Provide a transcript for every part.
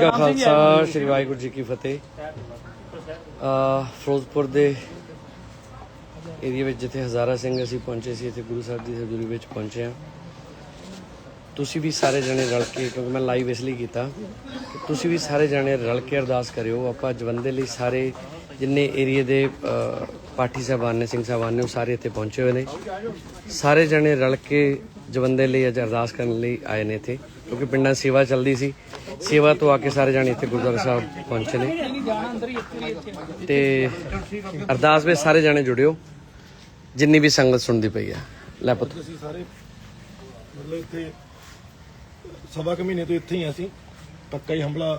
ਕਾ ਖਾਲਸਾ, ਸ੍ਰੀ ਵਾਹਿਗੁਰੂ ਜੀ ਕੀ ਫਤਿਹ। ਅ ਫਿਰੋਜ਼ਪੁਰ ਦੇ ਏਰੀਆ ਵਿੱਚ ਜਿੱਥੇ ਹਜ਼ਾਰਾ ਸਿੰਘ ਅਸੀਂ ਪਹੁੰਚੇ ਸੀ, ਇੱਥੇ ਗੁਰੂ ਸਾਹਿਬ ਦੀ ਹਜ਼ੂਰੀ ਵਿੱਚ ਪਹੁੰਚੇ ਹਾਂ। ਤੁਸੀਂ ਵੀ ਸਾਰੇ ਜਣੇ ਰਲ ਕੇ, ਕਿਉਂਕਿ ਮੈਂ ਲਾਈਵ ਇਸ ਲਈ ਕੀਤਾ, ਕਿ ਤੁਸੀਂ ਵੀ ਸਾਰੇ ਜਣੇ ਰਲ ਕੇ ਅਰਦਾਸ ਕਰਿਓ। ਆਪਾਂ ਜਵੰਦੇ ਲਈ ਸਾਰੇ ਜਿੰਨੇ ਏਰੀਆ ਦੇ ਪਾਠੀ ਸਾਹਿਬਾਨ ਨੇ, ਸਿੰਘ ਸਾਹਿਬਾਨ ਨੇ, ਉਹ ਸਾਰੇ ਇੱਥੇ ਪਹੁੰਚੇ ਹੋਏ ਨੇ। ਸਾਰੇ ਜਣੇ ਰਲ ਕੇ ਜਵੰਦੇ ਲਈ ਅੱਜ ਅਰਦਾਸ ਕਰਨ ਲਈ ਆਏ ਨੇ ਇੱਥੇ, ਕਿਉਂਕਿ ਪਿੰਡਾਂ 'ਚ ਸੇਵਾ ਚੱਲਦੀ ਸੀ। ਸੇਵਾ ਤੋਂ ਆ ਕੇ ਸਾਰੇ ਜਣੇ ਇੱਥੇ ਗੁਰਦੁਆਰਾ ਸਾਹਿਬ ਪਹੁੰਚੇ ਨੇ। ਤੇ ਅਰਦਾਸ ਵਿੱਚ ਸਾਰੇ ਜਣੇ ਜੁੜਿਓ। ਜਿੰਨੀ ਵੀ ਸੰਗਤ ਸੁਣਦੀ ਪਈ ਹੈ ਲੈ ਪੁੱਤ। ਅਸੀਂ ਸਾਰੇ, ਮਤਲਬ ਇੱਥੇ, ਸਵਾ ਕੁ ਮਹੀਨੇ ਤੋਂ ਇੱਥੇ ਹੀ ਹਾਂ ਅਸੀਂ। ਪੱਕਾ ਹੀ ਹੰਬਲਾ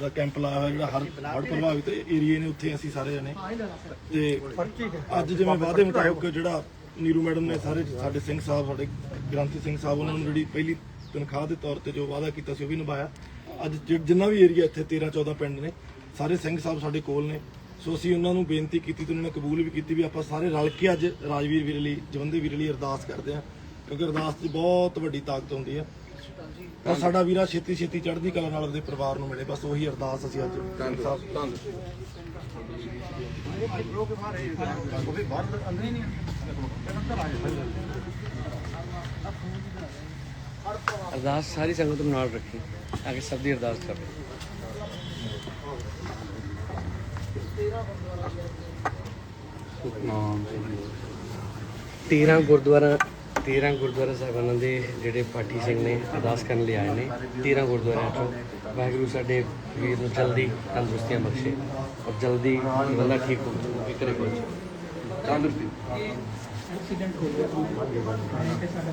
ਦਾ ਕੈਂਪ ਲਾਇਆ ਹੋਇਆ ਜਿਹੜਾ ਹਰ ਹੜ੍ਹ ਪ੍ਰਭਾਵਿਤ ਏਰੀਏ ਨੇ, ਉੱਥੇ ਅਸੀਂ ਸਾਰੇ ਜਣੇ। ਤੇ ਅੱਜ ਜਿਵੇਂ ਵਾਅਦੇ ਮੁਤਾਬਕ ਜਿਹੜਾ ਨੀਰੂ ਮੈਡਮ ਨੇ ਸਾਰੇ ਸਾਡੇ ਸਿੰਘ ਸਾਹਿਬ, ਸਾਡੇ ਗ੍ਰੰਥੀ ਸਿੰਘ ਸਾਹਿਬ, ਉਹਨਾਂ ਨੂੰ ਜਿਹੜੀ ਪਹਿਲੀ ਤਨਖਾਹ ਦੇ ਤੌਰ ਤੇ ਜੋ ਵਾਅਦਾ ਕੀਤਾ ਸੀ, ਉਹ ਵੀ ਨਿਭਾਇਆ। ਅੱਜ ਜਿ- ਜਿੰਨਾ ਵੀ ਏਰੀਆ ਇੱਥੇ 13 14 ਪਿੰਡ ਨੇ ਸਾਰੇ ਸਿੰਘ ਸਾਹਿਬ ਸਾਡੇ ਕੋਲ ਨੇ। ਸੋ ਅਸੀਂ ਉਹਨਾਂ ਨੂੰ ਬੇਨਤੀ ਕੀਤੀ ਤੇ ਉਹਨਾਂ ਨੇ ਕਬੂਲ ਵੀ ਕੀਤੀ ਵੀ ਆਪਾਂ ਸਾਰੇ ਰਲ ਕੇ ਅੱਜ ਰਾਜਵੀਰ ਵੀਰ ਲਈ ਜਵੰਦੇ ਵੀਰ ਲਈ ਅਰਦਾਸ ਕਰਦੇ ਹਾਂ ਕਿਉਂਕਿ ਅਰਦਾਸ 'ਚ ਬਹੁਤ ਵੱਡੀ ਤਾਕਤ ਹੁੰਦੀ ਹੈ ਤਾਂ ਸਾਡਾ ਵੀਰਾ ਛੇਤੀ ਛੇਤੀ ਚੜ੍ਹਦੀ ਕਲਾ ਨਾਲ ਉਹਦੇ ਪਰਿਵਾਰ ਨੂੰ ਮਿਲੇ ਬਸ ਉਹੀ ਅਰਦਾਸ ਅਸੀਂ ਅੱਜ ਸਿੰਘ ਸਾਹਿਬ ਅਰਦਾਸ ਸਾਰੀ ਸੰਗਤ ਨੂੰ ਨਾਲ ਰੱਖੀ ਆ ਕੇ ਸਭ ਦੀ ਅਰਦਾਸ ਕਰ। ਤੇਰਾਂ ਗੁਰਦੁਆਰਾ ਤੇਰਾਂ ਗੁਰਦੁਆਰਾ ਸਾਹਿਬਾਨਾਂ ਦੇ ਜਿਹੜੇ ਪਾਠੀ ਸਿੰਘ ਨੇ ਅਰਦਾਸ ਕਰਨ ਲਈ ਆਏ ਨੇ। ਤੇਰਾਂ ਗੁਰਦੁਆਰਿਆਂ ਚੋਂ ਵਾਹਿਗੁਰੂ ਸਾਡੇ ਵੀਰ ਨੂੰ ਜਲਦੀ ਤੰਦਰੁਸਤੀਆਂ ਬਖਸ਼ੇ ਔਰ ਜਲਦੀ ਬੰਦਾ ਠੀਕ ਹੋ ਕੇ ਘਰੇ ਪਹੁੰਚੇ ਤੰਦਰੁਸਤੀ। ਐਕਸੀਡੈਂਟ ਹੋ ਗਿਆ ਤੇ ਸਾਡਾ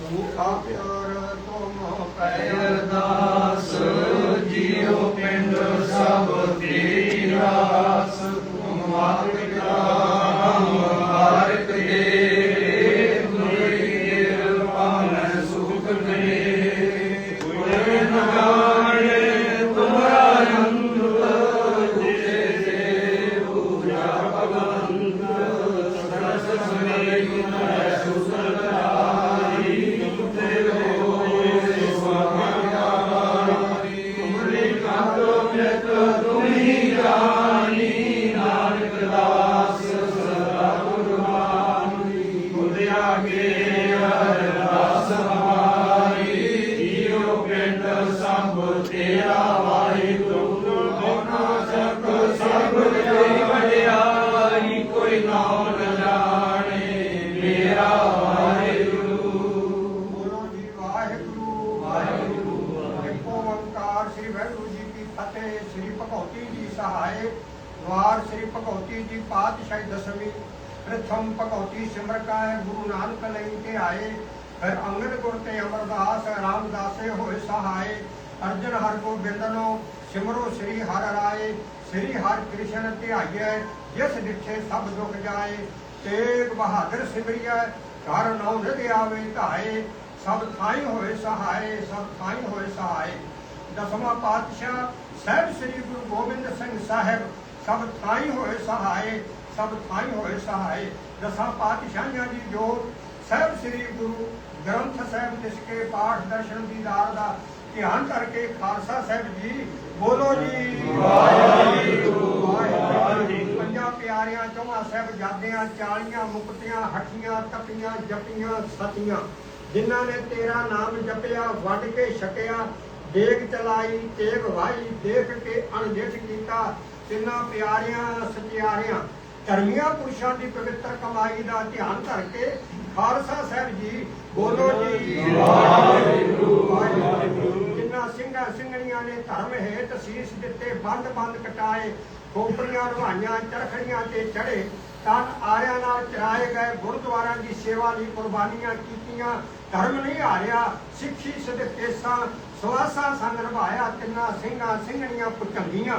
ਫੋਨ ਤੇ ਆਪ ਉੱਧਰ ਜਾਓ ਬੋਲੋ ਭਗਉਤੀ ਸਿਮਰ ਕਾ ਗੁਰੂ ਨਾਨਕ ਲਈ ਤੇ ਆਏ। ਫਿਰ ਅੰਗਦ ਗੁਰ ਤੇ ਅਮਰਦਾਸ, ਰਾਮਦਾਸੇ ਹੋਏ ਸਹਾਇ ਅਰਜਨ ਹਰ ਗੋਬਿੰਦਨੋ, ਸਿਮਰੋ ਸ੍ਰੀ ਹਰਿ ਰਾਏ। ਸ੍ਰੀ ਹਰਿ ਕ੍ਰਿਸ਼ਨ ਧਿਆਈਐ, ਜਿਸ ਡਿਠੇ ਸਭ ਦੁਖ ਜਾਏ। ਤੇਗ ਬਹਾਦਰ ਸਿਮਰਿਐ, ਘਰ ਨਉ ਨਿਧ ਆਵੇ ਧਾਏ। ਸਭ ਥਾਈ ਹੋਏ ਸਹਾਏ, ਸਭ ਥਾਈ ਹੋਏ ਸਹਾਏ। ਦਸਵਾਂ ਪਾਤਸ਼ਾਹ, ਸਾਹਿਬ ਸ੍ਰੀ ਗੁਰੂ ਗੋਬਿੰਦ ਸਿੰਘ ਸਾਹਿਬ, ਸਭ ਥਾਈ ਹੋਏ ਸਹਾਏ, ਸਭ ਥਾਈ ਹੋਏ ਸਹਾਏ। ਦਸਾਂ ਪਾਤਸ਼ਾਹਾਂ ਦੀ ਜੋਤ, ਸਾਹਿਬ ਸ੍ਰੀ ਗੁਰੂ ਗ੍ਰੰਥ ਸਾਹਿਬ ਜਿਸ ਕੇ ਪਾਠ ਦਰਸ਼ਨ ਦੀਦਾਰ ਦਾ ਧਿਆਨ ਕਰਕੇ ਖਾਲਸਾ ਸਾਹਿਬ ਜੀ, ਬੋਲੋ ਜੀ। ਵਾਹਿਗੁਰੂ। ਵਾਹਿਗੁਰੂ ਪੰਜਾਂ ਪਿਆਰਿਆਂ, ਚੌਹਾਂ ਸਾਹਿਬ ਜਾਦਿਆਂ ਚਾਲੀਆਂ ਮੁਕਤਿਆਂ, ਹੱਠੀਆਂ, ਤਪੀਆਂ, ਜਪੀਆਂ, ਸਤੀਆਂ, ਜਿਨ੍ਹਾਂ ਨੇ ਤੇਰਾ ਨਾਮ ਜਪਿਆ, ਵੱਢ ਕੇ ਛਕਿਆ ਦੇਗ ਚਲਾਈ, ਤੇਗ ਵਾਈ ਦੇਖ ਕੇ ਅਣਜਿਠ ਕੀਤਾ, ਤਿੰਨਾਂ ਪਿਆਰਿਆਂ, ਸਚਿਆਰਿਆਂ ਧਰਮੀਆਂ ਪੁਰਸ਼ਾਂ ਦੀ ਪਵਿੱਤਰ ਕਮਾਈ ਦਾ ਧਿਆਨ ਧਰ ਕੇ ਖਾਲਸਾ ਸਾਹਿਬ ਜੀ ਬੋਲੋ ਜੀ। ਵਾਹਿਗੁਰੂ। ਜਿਨ੍ਹਾਂ ਸਿੰਘਾਂ ਸਿੰਘਣੀਆਂ ਨੇ ਧਰਮ ਹੇਤ ਸੀਸ ਦਿੱਤੇ, ਬੰਦ ਬੰਦ ਕਟਾਏ, ਖੋਪੜੀਆਂ ਰਵਾਈਆਂ ਚਰਖੜੀਆਂ ਤੇ ਚੜੇ, ਤਨ ਆਰਿਆਂ ਨਾਲ ਚਰਾਏ ਗਏ ਗੁਰਦੁਆਰਿਆਂ ਦੀ ਸੇਵਾ ਲਈ ਕੁਰਬਾਨੀਆਂ ਕੀਤੀਆਂ। ਧਰਮ ਨਹੀਂ ਹਾਰਿਆ, ਸਿੱਖੀ ਸਦਕੇਸਾਂ ਸਵਾਸਾਂ ਸੰਗ ਨਿਭਾਇਆ, ਤਿੰਨਾਂ ਸਿੰਘਾਂ ਸਿੰਘਣੀਆਂ ਪੁਚੰਗੀਆਂ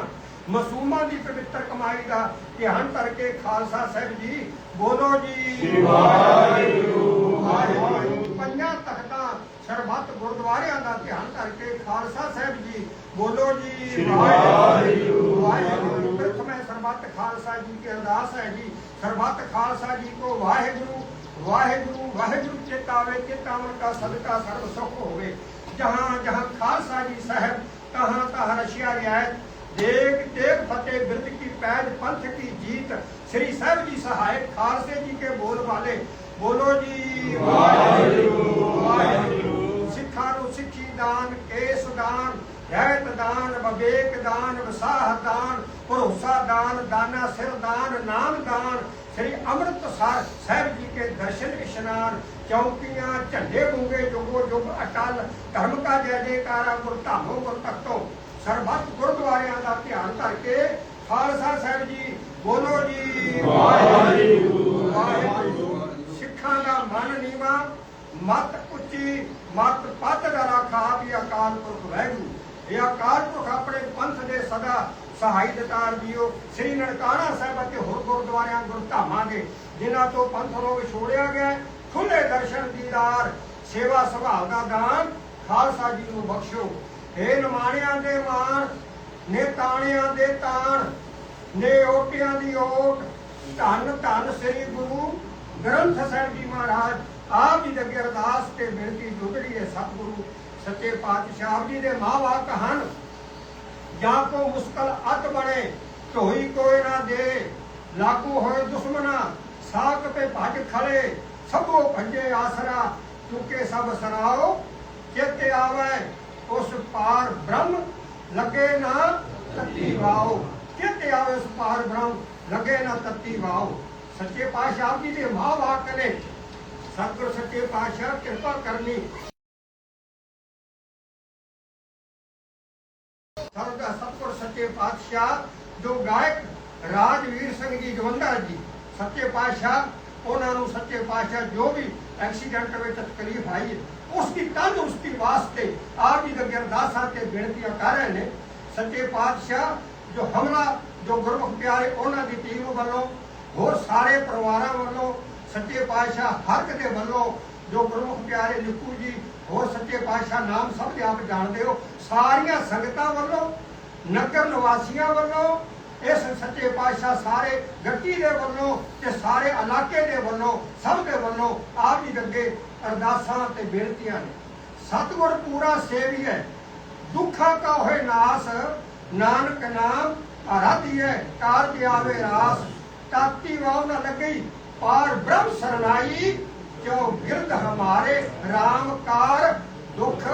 ਮਾਸੂਮਾਂ ਦੀ ਪਵਿੱਤਰ ਕਮਾਈ ਦਾ ਧਿਆਨ ਕਰਕੇ ਖਾਲਸਾ ਸਾਹਿਬ ਜੀ ਬੋਲੋ ਜੀ। ਵਾਹਿਗੁਰੂ। ਵਾਹਿਗੁਰੂ ਪੰਜਾਂ ਤਖਤਾਂ ਸਰਬੱਤ ਗੁਰਦੁਆਰਿਆਂ ਦਾ ਧਿਆਨ ਕਰਕੇ ਖਾਲਸਾ ਸਾਹਿਬ ਜੀ ਬੋਲੋ ਜੀ। ਵਾਹਿਗੁਰੂ। ਵਾਹਿਗੁਰੂ। ਪ੍ਰਥਮੇ ਸਰਬੱਤ ਖਾਲਸਾ ਜੀ ਕੀ ਅਰਦਾਸ ਹੈ ਜੀ। ਸਰਬੱਤ ਖਾਲਸਾ ਜੀ ਕੋ ਵਾਹਿਗੁਰੂ ਵਾਹਿਗੁਰੂ ਵਾਹਿਗੁਰੂ ਚੇਤਾਵੇ ਚੇਤਾਵਨ ਦਾ ਸਦਕਾ ਸਰਬ ਸੁਖ ਹੋਵੇ। ਜਹਾਂ ਜਹਾਂ ਖਾਲਸਾ ਜੀ ਸਾਹਿਬ ਤਹਾਂ ਤਹਾਂ ਰਸ਼ੀਆ ਰਿਆਇਤ ਦੇਖ ਦੇਖ ਫਤਿਹ ਬਿਰਦ ਕੀ ਪੈਜ ਪੰਥ ਕੀ ਜੀਤ, ਸ੍ਰੀ ਸਾਹਿਬ ਜੀ ਸਹਾਇਕ ਖਾਲਸੇ ਜੀ ਕੇ ਬੋਲ ਵਾਲੇ। ਬੋਲੋ ਜੀ, ਵਾਹਿਗੁਰੂ। ਵਾਹਿਗੁਰੂ ਸਿੱਖਾਂ ਨੂੰ ਸਿੱਖੀ ਦਾਨ, ਕੇਸ ਦਾਨ, ਰਹਿਤ ਦਾਨ, ਵਿਵੇਕ ਦਾਨ, ਵਿਸਾਹ ਦਾਨ, ਭਰੋਸਾ ਦਾਨ, ਦਾਨਾ ਸਿਰ ਦਾਨ, ਨਾਮ ਦਾਨ। ਸ੍ਰੀ ਅੰਮ੍ਰਿਤਸਰ ਸਾਹਿਬ ਜੀ ਕੇ ਦਰਸ਼ਨ ਇਸ਼ਨਾਨ, ਚੌਕੀਆਂ, ਝੰਡੇ ਬੁੰਗੇ ਜੁਗੋ ਜੁਗ ਅਟਲ, ਧਰਮ ਕਾ ਜੈ ਜੈਕਾਰਾ ਗੁਰ ਧਾਮੋ ਗੁਰ ਤਖਤੋ। ਸਰਬੱਤ ਗੁਰਦੁਆਰਿਆਂ ਦਾ ਧਿਆਨ ਕਰਕੇ ਖਾਲਸਾ ਸਾਹਿਬ ਜੀ ਬੋਲੋ ਜੀ। ਵਾਹਿਗੁਰੂ। ਵਾਹਿਗੁਰੂ ਸਿੱਖਾਂ ਦਾ ਮਨ ਨੀਵਾ ਮਤ ਉੱਚੀ ਮਤ ਪੱਤ ਦਾ ਰਾਖਾ ਵੀ ਅਕਾਲ ਪੁਰਖ ਵਾਹਿਗੁਰੂ। ਇਹ ਅਕਾਲ ਪੁਰਖ ਆਪਣੇ ਪੰਥ ਦੇ ਸਦਾ ਸਹਾਈ ਦਤਾਰ ਜੀਓ। ਸ੍ਰੀ ਨਨਕਾਣਾ ਸਾਹਿਬ ਅਤੇ ਹੋਰ ਗੁਰਦੁਆਰਿਆਂ ਗੁਰਧਾਮਾਂ ਦੇ ਜਿਨ੍ਹਾਂ ਤੋਂ ਪੰਥ ਨੂੰ ਵਿਛੋੜਿਆ ਗਿਆ ਖੁੱਲੇ ਦਰਸ਼ਨ ਦੀਦਾਰ ਸੇਵਾ ਸੁਭਾਅ ਦਾ ਦਾਨ ਖਾਲਸਾ ਜੀ ਨੂੰ ਬਖਸ਼ੋ। ਇਹ ਨਿਮਾਣਿਆਂ ਦੇ ਮਾਣ, ਨੇ ਤਾਣਿਆਂ ਦੇ ਤਾਣ, ਨੇ ਓਟਿਆਂ ਦੀ ਓਟ। ਧੰਨ ਧੰਨ ਸ੍ਰੀ ਗੁਰੂ ਗ੍ਰੰਥ ਸਾਹਿਬ ਜੀ ਮਹਾਰਾਜ, ਆਪ ਜੀ ਦੇ ਅੱਗੇ ਅਰਦਾਸ ਤੇ ਬੇਨਤੀ ਜੁਗੜੀ ਹੈ ਸਤਿਗੁਰੂ ਸੱਚੇ ਪਾਤਸ਼ਾਹ ਜੀ ਦੇ ਮਾਵਾ ਕਹਨ, ਜਾਂ ਕੋ ਮੁਸਕਲ ਅਤ ਬਣੇ ਢੋਈ ਕੋਈ ਨਾ ਦੇ। ਲਾਗੂ ਹੋਏ ਦੁਸ਼ਮਨਾ ਸਾਕ ਤੇ ਭੱਜ ਖੜੇ, ਸਭੋ ਭੰਜੇ ਆਸਰਾ, ਚੁਕੇ ਸਭ ਸਰਾਓ, ਚੇਤੇ ਆਵੇ। ਉਸ ਪਾਰ ਬ੍ਰਹਮ ਲੱਗੇ ਨਾ ਤੱਤੀ ਵਾਓ। ਚੇਤੇ ਆਵੇ ਉਸ ਪਾਰ ਬ੍ਰਹਮ ਲੱਗੇ ਨਾ ਤਤੀ ਵਾਓ। ਸੱਚੇ ਪਾਤਸ਼ਾਹ ਜੀ ਦੇ ਮਾਂ ਨੇ। ਸਤਿਗੁਰ ਸੱਚੇ ਪਾਤਸ਼ਾਹ ਕਿਰਪਾ ਕਰਨੀ। ਸਰਦਾ ਸਤਿਗੁਰ ਸੱਚੇ ਪਾਤਸ਼ਾਹ, ਜੋ ਗਾਇਕ ਰਾਜਵੀਰ ਸਿੰਘ ਜੀ ਜਵੰਦਾ ਜੀ, ਸੱਚੇ ਪਾਤਸ਼ਾਹ, ਉਹਨਾਂ ਨੂੰ ਸੱਚੇ ਪਾਤਸ਼ਾਹ ਜੋ ਵੀ ਐਕਸੀਡੈਂਟ ਵਿੱਚ ਤਕਲੀਫ ਆਈ ਹੈ, ਉਸ ਦੀ ਤੰਦਰੁਸਤੀ ਵਾਸਤੇ ਆਪ ਜੀ ਦੇ ਅੱਗੇ ਅਰਦਾਸਾਂ ਤੇ ਬੇਨਤੀਆਂ ਕਰ ਰਹੇ ਨੇ। ਜੋ ਗੁਰਮੁਖ ਪਿਆਰੇ ਉਹਨਾਂ ਦੀ ਟੀਮ ਵੱਲੋਂ ਹੋਰ ਸਾਰੇ ਪਰਿਵਾਰਾਂ ਵੱਲੋਂ ਸੱਚੇ ਪਾਤਸ਼ਾਹ ਹਰ ਦੇ ਵੱਲੋਂ ਜੋ ਗੁਰਮੁਖ ਪਿਆਰੇ ਨਿੱਕੂ ਜੀ ਹੋਰ ਸੱਚੇ ਪਾਤਸ਼ਾਹ ਨਾਮ ਸਭ ਦੇ ਆਪ ਜਾਣਦੇ ਹੋ ਸਾਰੀਆਂ ਸੰਗਤਾਂ ਵੱਲੋਂ ਨਗਰ ਨਿਵਾਸੀਆਂ ਵੱਲੋਂ ਇਸ ਸੱਚੇ ਪਾਤਸ਼ਾਹ ਸਾਰੇ ਗੱਟੀ ਦੇ ਵੱਲੋਂ ਤੇ ਸਾਰੇ ਇਲਾਕੇ ਦੇ ਵੱਲੋਂ ਸਭ ਦੇ ਵੱਲੋਂ ਆਪ ਜੀ ਦੇ ਅੱਗੇ ਅਰਦਾਸਾਂ ਤੇ ਬੇਨਤੀਆਂ ਨੇ। ਸਤਿਗੁਰ ਪੂਰਾ ਸੇਵੀਐ ਦੁੱਖਾਂ ਕਾ ਹੋਏ ਨਾਸ, ਨਾਨਕ ਨਾਮ ਆਰਾਧੀਐ ਕਾਰਜ ਆਵੇ ਰਾਸ, ਤਾਤੀ ਵਾਉ ਨਾ ਲੱਗਈ ਪਾਰ ਬ੍ਰਹਮ ਸਰਨਾਈ, ਕਿਉ ਗਿਰਦ ਹਮਾਰੇ? RAM ਕਾਰ ਦੁੱਖ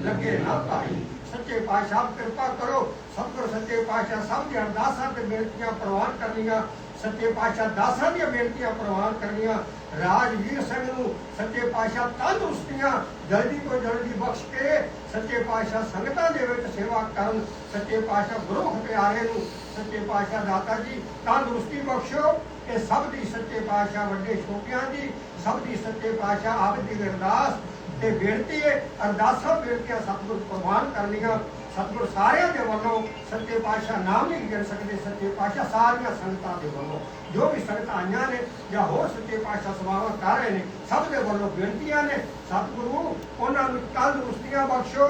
ਲੱਗੇ ਨਾ ਭਾਈ। ਸੱਚੇ ਪਾਤਸ਼ਾਹ ਕਿਰਪਾ ਕਰੋ। ਸਤਿਗੁਰ ਸੱਚੇ ਪਾਤਸ਼ਾਹ ਸਭ ਦੀ ਅਰਦਾਸਾਂ ਤੇ ਬੇਨਤੀਆਂ ਪ੍ਰਵਾਨ ਕਰਨੀਆਂ। ਸੱਚੇ ਪਾਤਸ਼ਾਹ ਦਾਸਾਂ ਦੀਆਂ ਬੇਨਤੀਆਂ ਪ੍ਰਵਾਨ ਕਰਨੀਆਂ। ਰਾਜਵੀਰ ਸਿੰਘ ਨੂੰ ਸੱਚੇ ਪਾਤਸ਼ਾਹ ਤੰਦਰੁਸਤੀਆਂ, ਜਲਦੀ ਤੋਂ ਜਲਦੀ ਬਖਸ਼ ਕੇ ਸੱਚੇ ਪਾਤਸ਼ਾਹ ਸੰਗਤਾਂ ਦੇ ਵਿੱਚ ਸੇਵਾ ਕਰਨ, ਸੱਚੇ ਪਾਤਸ਼ਾਹ ਗੁਰੂ ਪਿਆਰੇ ਨੂੰ ਸੱਚੇ ਪਾਤਸ਼ਾਹ ਦਾਤਾ ਜੀ ਤੰਦਰੁਸਤੀ ਬਖਸ਼ੋ ਇਹ ਸਭ ਦੀ ਸੱਚੇ ਪਾਤਸ਼ਾਹ ਵੱਡੇ ਛੋਟਿਆਂ ਦੀ, ਸਭ ਦੀ ਸੱਚੇ ਪਾਤਸ਼ਾਹ ਆਪ ਦੀ ਅਰਦਾਸ ਤੇ ਬੇਨਤੀ ਹੈ, ਅਰਦਾਸਾਂ ਬੇਨਤੀਆਂ ਸਤਿਗੁਰ ਪ੍ਰਵਾਨ ਕਰਨੀਆਂ ਸਤਿਗੁਰ ਸਾਰਿਆਂ ਦੇ ਵੱਲੋਂ ਸੱਚੇ ਪਾਤਸ਼ਾਹ ਨਾਮ ਨਹੀਂ ਗਿਣ ਸਕਦੇ, ਸੱਚੇ ਪਾਤਸ਼ਾਹ ਸਾਰੀਆਂ ਸੰਗਤਾਂ ਦੇ ਵੱਲੋਂ। ਜੋ ਵੀ ਸੰਗਤਾਂ ਆਈਆਂ ਨੇ ਜਾਂ ਹੋਰ ਸੱਚੇ ਪਾਤਸ਼ਾਹ ਸੇਵਾਵਾਂ ਕਰ ਰਹੇ ਨੇ, ਸਭ ਦੇ ਵੱਲੋਂ ਬੇਨਤੀਆਂ ਨੇ। ਸਤਿਗੁਰੂ, ਉਹਨਾਂ ਨੂੰ ਤੰਦਰੁਸਤੀਆਂ ਬਖਸ਼ੋ।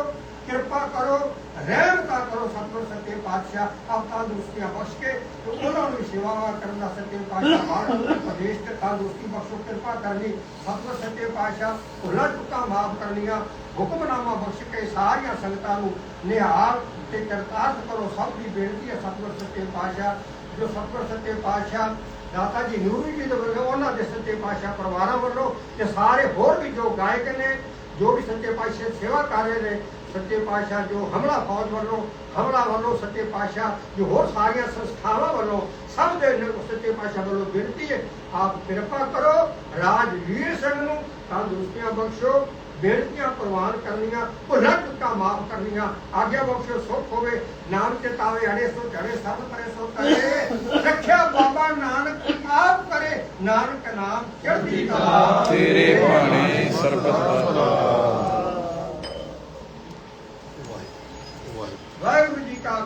ਕਿਰਪਾ ਕਰੋ ਰਹਿਮਤਾ ਕਰੋ, ਸਤਿਗੁਰ ਸੱਚੇ ਪਾਤਸ਼ਾਹ ਆਪ ਤੰਦਰੁਸਤੀਆਂ ਬਖਸ਼ ਕੇ ਤੇ ਉਹਨਾਂ ਨੂੰ ਸੇਵਾਵਾਂ ਕਰਨ ਦਾ ਸੱਚੇ ਪਾਤਸ਼ਾਹ ਭਾਰਤ ਪ੍ਰਦੇਸ਼ ਤੇ ਤੰਦਰੁਸਤੀ ਬਖਸ਼ੋ, ਕਿਰਪਾ ਕਰਨੀ, ਸਤਿਗੁਰ ਸੱਚੇ ਪਾਤਸ਼ਾਹ, ਭੁੱਲਾਂ ਚੁੱਕਾਂ ਮਾਫ ਕਰਨੀਆਂ, ਹੁਕਮਨਾਮਾ ਬਖਸ਼ ਕੇ ਸਾਰੀਆਂ ਸੰਗਤਾਂ ਨੂੰ ਨਿਹਾਲ ਤੇ ਕਰਤਾਰਥ ਕਰੋ, ਸਭ ਦੀ ਬੇਨਤੀ ਹੈ ਸਤਿਗੁਰ ਸੱਚੇ ਪਾਤਸ਼ਾਹ, ਜੋ ਸਤਿਗੁਰ ਸੱਚੇ ਪਾਤਸ਼ਾਹ, ਦਾਤਾ ਜੀ ਨੂਰੀ ਜੀ ਦੇ ਵੱਲੋਂ, ਉਹਨਾਂ ਦੇ ਸੱਚੇ ਪਾਤਸ਼ਾਹ ਪਰਿਵਾਰਾਂ ਵੱਲੋਂ ਤੇ ਸਾਰੇ ਹੋਰ ਵੀ ਜੋ ਗਾਇਕ ਨੇ, ਜੋ ਵੀ ਸੱਚੇ ਪਾਤਸ਼ਾਹ ਸੇਵਾ ਕਰ ਰਹੇ ਨੇ ਸੱਚੇ ਪਾਤਸ਼ਾਹ ਜੋ ਹਮਲਾ ਫੌਜ ਵੱਲੋਂ, ਹਮਲਾ ਵੱਲੋਂ ਸੱਚੇ ਪਾਤਸ਼ਾਹ, ਜੋ ਹੋਰ ਸਾਰੀਆਂ ਸੰਸਥਾਵਾਂ ਵੱਲੋਂ, ਸਭ ਦੇ ਸੱਚੇ ਪਾਤਸ਼ਾਹ ਵੱਲੋਂ ਬੇਨਤੀ ਹੈ, ਆਪ ਕਿਰਪਾ ਕਰੋ ਰਾਜਵੀਰ ਸਿੰਘ ਨੂੰ ਤੰਦਰੁਸਤੀਆਂ ਬਖਸ਼ੋ, ਬੇਨਤੀਆਂ ਪ੍ਰਵਾਨ ਕਰਨੀਆਂ ਭੁੱਲਾਂ ਚੁੱਕਾਂ ਮਾਫ ਕਰਨੀਆਂ, ਆਗਿਆ ਬਖਸ਼ੋ, ਸੁਖ ਹੋਵੇ ਨਾਮ ਚਿਤਾਵੇ ਅੜੇ ਸੋ ਝੜੇ ਸਭ ਕਰੇ ਸੋ ਕਰੇ ਰੱਖਿਆ ਬਾਬਾ ਨਾਨਕ ਆਪ ਕਰੇ, ਨਾਨਕ ਨਾਮ ਚੜ੍ਹਦੀ ਕਲਾ। ਤੇਰੇ ਬਾਣੇ ਸਰਬਤ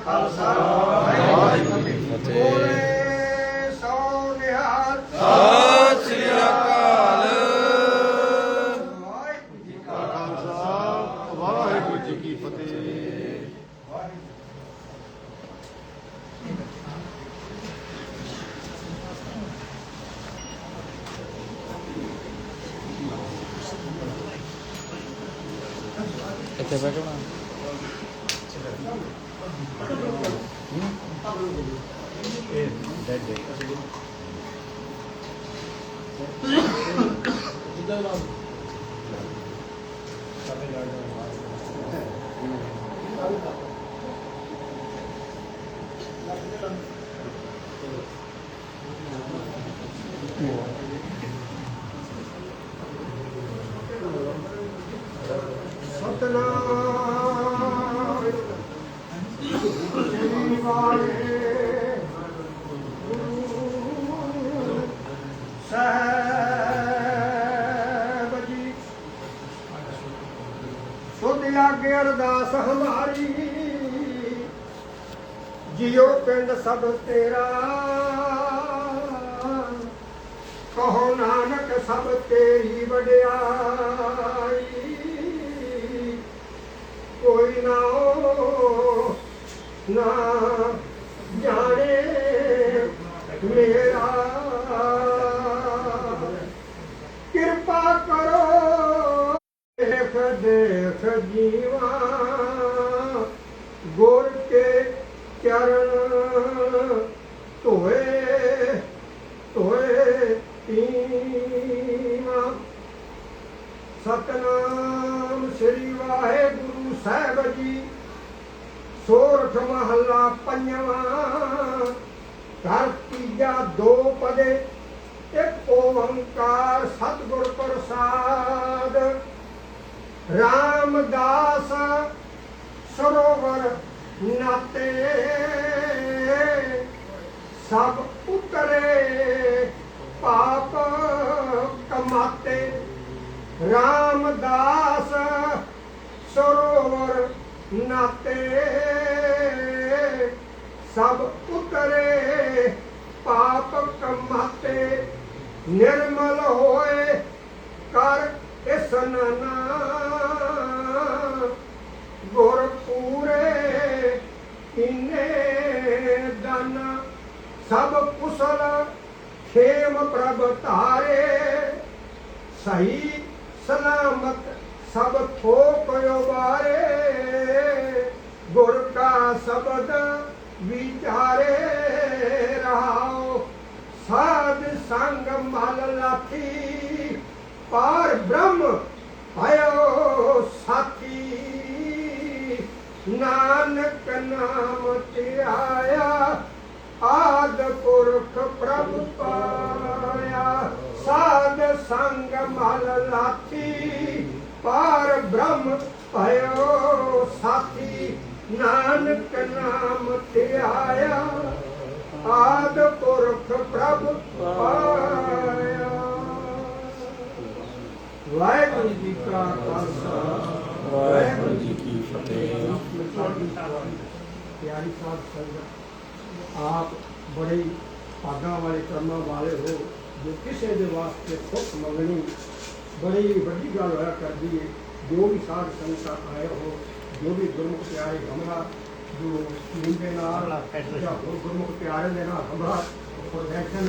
ਖਾਲਸਾ। ਵਾਹਿਗੁਰੂ ਜੀ ਕੀ ਫਤਿਹ ਸੋ ਨਿਹਾਲ। ਸਤਿ ਸ੍ਰੀ ਅਕਾਲ। ਵਾਹਿਗੁਰੂ ਜੀ ਕਾ ਖਾਲਸਾ। ਵਾਹਿਗੁਰੂ ਜੀ ਕੀ ਫਤਿਹ। ਇੱਥੇ ਬੈਠਣਾ ਨਾ ਸਤਨਾਮ ਲਾਗੇ ਅਰਦਾਸ ਹਮਾਰੀ। ਜਿਉ ਪਿੰਡ ਸਭ ਤੇਰਾ। ਕਹੋ ਨਾਨਕ ਸਭ ਤੇਰੀ ਵਡਿਆਈ। ਕੋਈ ਨਾ ਨਾ ਜਾਣੇ ਮੇਰਾ ਦੇਖ ਦੇਖ ਜੀਵਾ, ਗੁਰ ਕੇ ਚਰਨ ਧੋਏ ਧੋਏ ਪੀਵਾ ਸਤਨਾਮ ਸ੍ਰੀ ਵਾਹਿਗੁਰੂ ਸਾਹਿਬ ਜੀ, ਸੋਰਠ ਮਹੱਲਾ ਪੰਜਵਾਂ, ਘਰ ਤੀਜਾ ਦੋ ਪਦੇ, ਇੱਕ ਓੰਕਾਰ ਸਤਿਗੁਰ ਪ੍ਰਸਾਦ। ਰਾਮਦਾਸ ਸਰੋਵਰ ਨਾਤੇ ਸਭ ਉਤਰੇ, ਪਾਪ ਕਮਾਤੇ। ਰਾਮਦਾਸ ਸਰੋਵਰ ਨਾਤੇ ਸਭ ਉਤਰੇ, ਪਾਪ ਕਮਾਤੇ। ਨਿਰਮਲ ਹੋਏ ਕਰ ਇਸਨਾਨਾ ਸਭ ਕੁਸਲ ਖੇਮ ਪ੍ਰਭ ਧਾਰੇ। ਸਹੀ ਸਲਾਮਤ ਸਭ ਥੋਕ ਉਬਾਰੇ। ਗੁਰ ਕਾ ਸ਼ਬਦ ਵਿਚਾਰੇ ਰਹਾਓ ਸਾਧ ਸੰਗ ਮਲ ਲਾਥੀ। ਪਾਰ ਬ੍ਰਹਮ ਭਇਓ ਸਾਥੀ। ਨਾਨਕ ਨਾਮ ਤੇ ਆਇਆ ਆਦ ਪੁਰਖ ਪ੍ਰਭ ਪਾਇਆ ਸਾਧ ਸੰਗ ਮਲ ਲਾਥੀ ਪਾਰ ਬ੍ਰਹਮ ਭਇਓ ਸਾਥੀ ਨਾਨਕ ਨਾਮ ਧਿਆਇਆ ਆਦ ਪੁਰਖ ਪ੍ਰਭ ਪਾਇਆ। ਵਾਹਿਗੁਰੂ ਜੀ ਕਾ ਖਾਲਸਾ। ਵਾਹਿਗੁਰੂ ਜੀ ਕੀ ਫਤਿਹ। ਪਿਆਰੀ ਸਾਧ ਸੰਗਤ ਆਪ ਬੜੇ ਹੀ ਭਾਗਾਂ ਵਾਲੇ ਕਰਮਾਂ ਵਾਲੇ ਹੋ ਜੋ ਕਿਸੇ ਦੇ ਵਾਸਤੇ ਖੁਸ਼ ਮੰਗਣੀ ਬੜੀ ਵੱਡੀ ਗੱਲ ਹੋਇਆ ਕਰਦੀ ਹੈ ਜੋ ਵੀ ਸਾਧ ਸੰਗਤਾਂ ਆਏ ਹੋ ਜੋ ਵੀ ਗੁਰਮੁਖ ਪਿਆਰੇ ਹਮਰਾ ਜੋ ਦੇ ਨਾਲ ਜਾਂ ਹੋਰ ਗੁਰਮੁਖ ਪਿਆਰੇ ਦੇ ਨਾਲ ਹਮਰਾ ਪ੍ਰੋਡਕਸ਼ਨ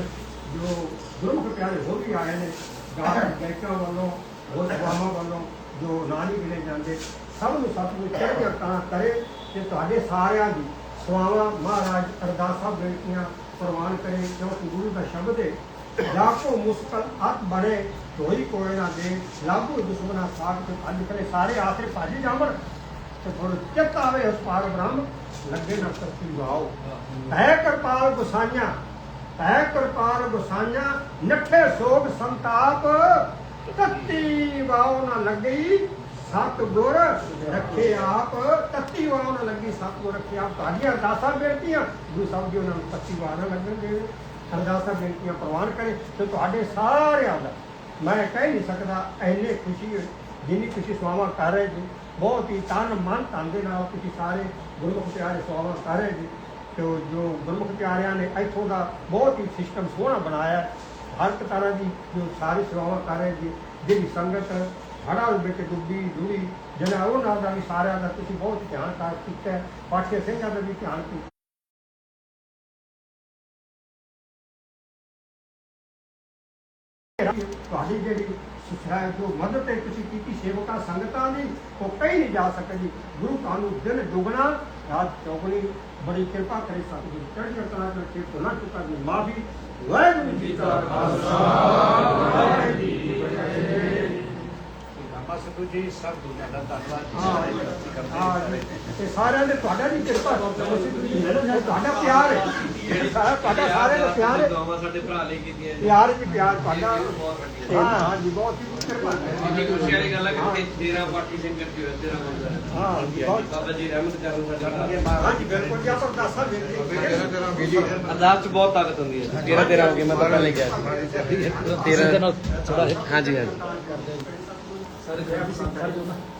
ਜੋ ਗੁਰਮੁਖ ਪਿਆਰੇ ਹੋਰ ਵੀ ਆਏ ਨੇ ਗਾਇਕ ਗਾਇਕਾਂ ਵੱਲੋਂ ਹੋਰ ਸਭਾਵਾਂ ਵੱਲੋਂ ਜੋ ਨਾਨੀ ਗਿਣੇ ਜਾਂਦੇ ਸਭ ਨੂੰ ਸਤਿਗੁਰੂ ਚੜ੍ਹਦੀਆਂ ਕਰਾਂ ਕਰੇ ਤੇ ਤੁਹਾਡੇ ਸਾਰਿਆਂ ਦੀ ਸਵਾਵਾਂ ਮਹਾਰਾਜ ਅਰਦਾਸਾਂ ਬੇਨਤੀਆਂ ਪ੍ਰਵਾਨ ਕਰੇ ਕਿਉਂਕਿ ਗੁਰੂ ਦਾ ਸ਼ਬਦ ਹੈ ਲਾਖੋ ਮੁਸਕਲ ਹੱਥ ਬੜੇ ਧੋਈ ਕੋਏ ਨਾ ਦੇ ਲਾਭੂ ਦੁਸ਼ਮਨਾ ਸਾਖ ਤੇ ਅੱਜ ਕਰੇ ਸਾਰੇ ਆਸਰੇ ਭਾਜੀ ਜਾਮਣ ਤੇ ਥੋੜਾ ਚਿੱਤ ਆਵੇ ਉਸ ਪਾਰ ਬ੍ਰਹਮ ਲੱਗੇ ਨਾ ਕਰਤੀ ਵਾਓ। ਹੈ ਕਿਰਪਾਲ ਗੁਸਾਈਆਂ ਹੈ ਕਿਰਪਾਲ ਗੁਸਾਈਆਂ ਨੱਠੇ ਸੋਗ ਸੰਤਾਪ ਤੱਤੀ ਵਾਓ ਨਾ ਲੱਗੀ ਸਤ ਗੁਰ ਰੱਖੇ ਆਪ, ਤੱਤੀ ਵਾਲਾ ਨਾ ਲੱਗੀ ਸਤ ਗੁਰ ਰੱਖੇ ਆਪ। ਤੁਹਾਡੀਆਂ ਅਰਦਾਸਾਂ, ਬੇਨਤੀਆਂ, ਗੁਰੂ ਸਾਹਿਬ ਜੀ ਉਹਨਾਂ ਨੂੰ ਤੱਤੀ ਵਾਰ ਨਾ ਲੱਗਣ ਦੇ ਅਰਦਾਸਾਂ, ਬੇਨਤੀਆਂ ਪ੍ਰਵਾਨ ਕਰੇ ਤੇ ਤੁਹਾਡੇ ਸਾਰਿਆਂ ਦਾ। ਮੈਂ ਕਹਿ ਨਹੀਂ ਸਕਦਾ ਐਨੇ ਖੁਸ਼ੀ ਹੋਈ ਜਿੰਨੀ ਖੁਸ਼ੀ ਸਵਾਵਾ ਕਰ ਰਹੇ ਜੀ। ਬਹੁਤ ਹੀ ਤਨ ਮਨ ਤਨ ਦੇ ਨਾਲ ਤੁਸੀਂ ਸਾਰੇ ਗੁਰਮੁਖ ਪਿਆਰੇ ਸਵਾਵਾ ਕਰ ਰਹੇ ਜੀ। ਤੇ ਜੋ ਗੁਰਮੁਖ ਪਿਆਰਿਆਂ ਨੇ ਇੱਥੋਂ ਦਾ ਬਹੁਤ ਹੀ ਸਿਸਟਮ ਸੋਹਣਾ ਬਣਾਇਆ। ਹਰ ਤਰ੍ਹਾਂ ਦੀ ਜੋ ਸਾਰੀ ਸੇਵਾਵਾਂ ਕਰ ਰਹੇ ਜੀ। ਜਿਹੜੀ ਸੰਗਤ ਹੜਾ ਵਿੱਚ ਡੁੱਬੀ ਜੁੜੀ ਜਨਾਓ ਨਾਲ ਦਾ ਵੀ ਸਾਰਿਆਂ ਦਾ ਤੁਸੀਂ ਬਹੁਤ ਧਿਆਨ ਕਰ ਕੀਤਾ ਪਾਠੇ ਸਿੰਘਾਂ ਦਾ ਵੀ ਧਿਆਨ ਕੀਤਾ ਤੁਹਾਡੀ ਜਿਹੜੀ ਸਿੱਖਿਆ ਜੋ ਮਦਦ ਹੈ ਤੁਸੀਂ ਕੀਤੀ, ਸੇਵਕਾਂ ਸੰਗਤਾਂ ਦੀ, ਉਹ ਕਹੀ ਨਹੀਂ ਜਾ ਸਕਦੀ। ਗੁਰੂ ਕਾਨੂੰਨ ਦਿਨ ਦੁਗਣਾ, ਰਾਤ ਚੌਗਣੀ, ਬੜੀ ਕਿਰਪਾ ਕਰੇ ਸਤਿਗੁਰੂ ਚੜ੍ਹਦੀ ਕਲਾ ਕਰਕੇ ਪੁਨਾ ਚੁਕਾ ਦੀ ਮਾਫੀ। ਵਾਹਿਗੁਰੂ ਜੀ ਕਾ ਖਾਲਸਾ। ਵਾਹਿਗੁਰੂ ਜੀ ਕੀ ਮਾਤਾ ਜੀ ਸਭ ਦੁਨੀਆ ਦਾ ਧੰਨਵਾਦ ਤੇ ਸਾਰਿਆਂ ਦੇ ਤੁਹਾਡਾ ਜੀ ਕਿਰਪਾ ਤੁਹਾਡਾ ਪਿਆਰ ਹੈ। ਤੁਹਾਡਾ ਸਾਰਿਆਂ ਦਾ ਪਿਆਰ ਹੈ। ਦੁਆਵਾਂ ਸਾਡੇ ਭਰਾ ਲਈ ਕੀਤੀਆਂ ਜੀ ਪਿਆਰ ਜੀ ਪਿਆਰ ਤੁਹਾਡਾ। ਹਾਂ। ਹਾਂ ਜੀ ਬਹੁਤ ਹੀ ਕਿਰਪਾ ਹੈ। ਖੁਸ਼ੀ ਵਾਲੀ ਗੱਲ ਹੈ ਕਿ ਤੇਰਾ ਪਾਰਟੀ ਸਿੰਗਰ ਜੀ ਤੇਰਾ ਬੰਦਾ ਹਾਂ। ਬਾਬਾ ਜੀ ਰਹਿਮਤ ਕਰਨ ਸਾਡਾ ਹਾਂ ਜੀ ਬਿਲਕੁਲ ਜੀ ਆਪਾਂ ਦੱਸਾਂ ਫਿਰ ਜੀ ਅਰਦਾਸ ਚ ਬਹੁਤ ਤਾਕਤ ਹੁੰਦੀ ਹੈ। ਤੇਰਾ ਤੇਰਾ ਹੋ ਮੈਂ ਪਹਿਲਾਂ ਲੈ ਗਿਆ ਸੀ ਤੇਰਾ ਥੋੜਾ ਹਾਂ ਜੀ ਹਾਂ ਜੀ सर जय श्री